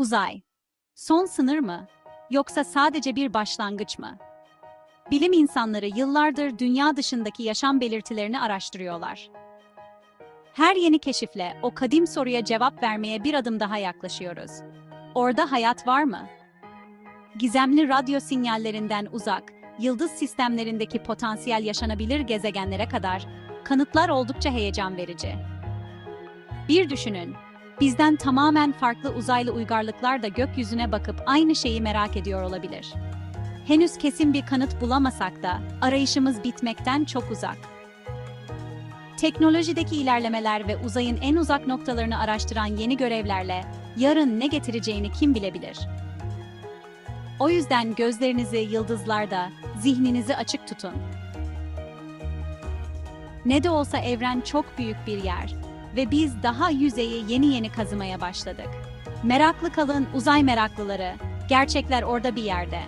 Uzay. Son sınır mı? Yoksa sadece bir başlangıç mı? Bilim insanları yıllardır dünya dışındaki yaşam belirtilerini araştırıyorlar. Her yeni keşifle o kadim soruya cevap vermeye bir adım daha yaklaşıyoruz. Orada hayat var mı? Gizemli radyo sinyallerinden uzak, yıldız sistemlerindeki potansiyel yaşanabilir gezegenlere kadar kanıtlar oldukça heyecan verici. Bir düşünün, bizden tamamen farklı uzaylı uygarlıklar da gökyüzüne bakıp aynı şeyi merak ediyor olabilir. Henüz kesin bir kanıt bulamasak da arayışımız bitmekten çok uzak. Teknolojideki ilerlemeler ve uzayın en uzak noktalarını araştıran yeni görevlerle yarın ne getireceğini kim bilebilir? O yüzden gözlerinizi yıldızlarda, zihninizi açık tutun. Ne de olsa evren çok büyük bir yer ve biz daha yüzeyi yeni yeni kazımaya başladık. Meraklı kalın uzay meraklıları, gerçekler orada bir yerde.